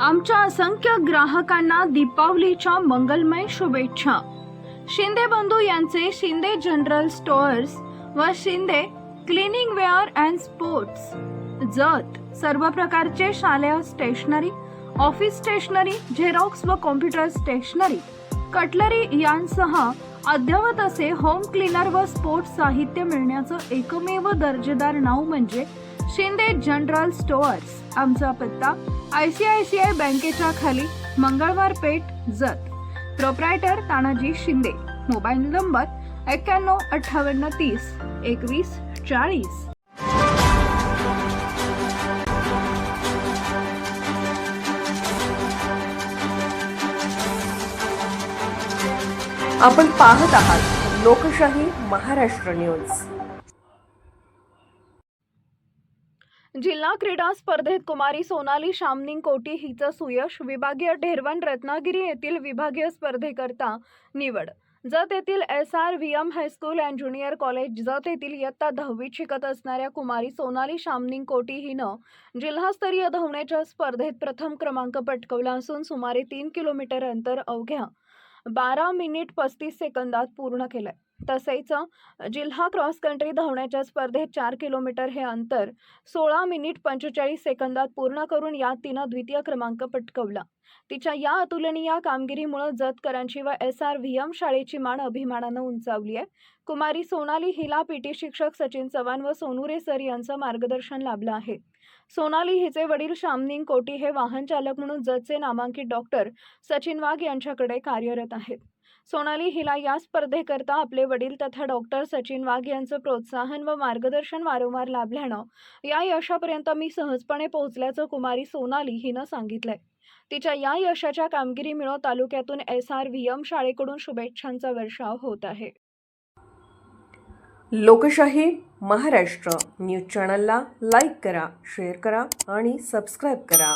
आमच्या असंख्य ग्राहकांना दीपावलीच्या मंगलमय शुभेच्छा. शिंदे बंधू यांचे शिंदे जनरल स्टोअर्स व Shinde cleaning ware and sports. Jat सर्व प्रकारचे शालेय स्टेशनरी ऑफिस स्टेशनरी झेरॉक्स व कॉम्प्युटर स्टेशनरी कटलरी यांसह अद्ययावत असे होम क्लीनर व स्पोर्ट्स साहित्य मिळण्याचं एकमेव दर्जेदार नाव म्हणजे शिंदे जनरल स्टोअर्स आमचा पत्ता I C I C I बँकेच्या खाली Mangalwar Peth Jat. Proprietor Tanaji Shinde. Mobile number एक्क्याण्णव अठ्ठावन्न तीस एकवीस चाळीस. आपण पाहत आहात लोकशाही महाराष्ट्र न्यूज. जिल्हा क्रीडा स्पर्धेत कुमारी सोनाली शामनिंग कोटी हिचं सुयश विभागीय ढेरवण रत्नागिरी येथील विभागीय स्पर्धेकरता निवड. जत येथील S R V M high school and junior college Jat येथील इयत्ता दहावीत शिकत असणाऱ्या कुमारी सोनाली शामनिंग कोटी हिनं जिल्हास्तरीय धावण्याच्या स्पर्धेत प्रथम क्रमांक पटकवला असून सुमारे तीन किलोमीटर अंतर अवघ्या बारा मिनिट पस्तीस सेकंदात पूर्ण केलंय. तसेच जिल्हा क्रॉस कंट्री धावण्याच्या स्पर्धेत चार किलोमीटर हे अंतर सोळा मिनिट पंचेचाळीस सेकंदात पूर्ण करून यात तिनं द्वितीय क्रमांक पटकवला. तिच्या या अतुलनीय कामगिरीमुळे जतकरांची व एस आर व्ही एम शाळेची मान अभिमानानं उंचावली आहे. कुमारी सोनाली हिला पीटी शिक्षक सचिन चव्हाण व सोनुरे सर यांचं मार्गदर्शन लाभलं आहे. सोनाली हिचे वडील श्यामनिंग कोटी हे वाहन चालक म्हणून जतचे नामांकित डॉक्टर सचिन वाघ यांच्याकडे कार्यरत आहेत. सोनाली हिला या स्पर्धेकरता आपले वडील तथा डॉक्टर सचिन वाघ यांचं प्रोत्साहन व मार्गदर्शन वारंवार लाभल्यानं या यशापर्यंत मी सहजपणे पोहोचल्याचं कुमारी सोनाली हिनं सांगितलंय. तिच्या या यशाच्या कामगिरीमुळं तालुक्यातून एस आर व्ही एम शाळेकडून शुभेच्छांचा वर्षाव होत आहे. लोकशाही महाराष्ट्र न्यूज चॅनलला लाईक करा शेअर करा आणि सबस्क्राईब करा.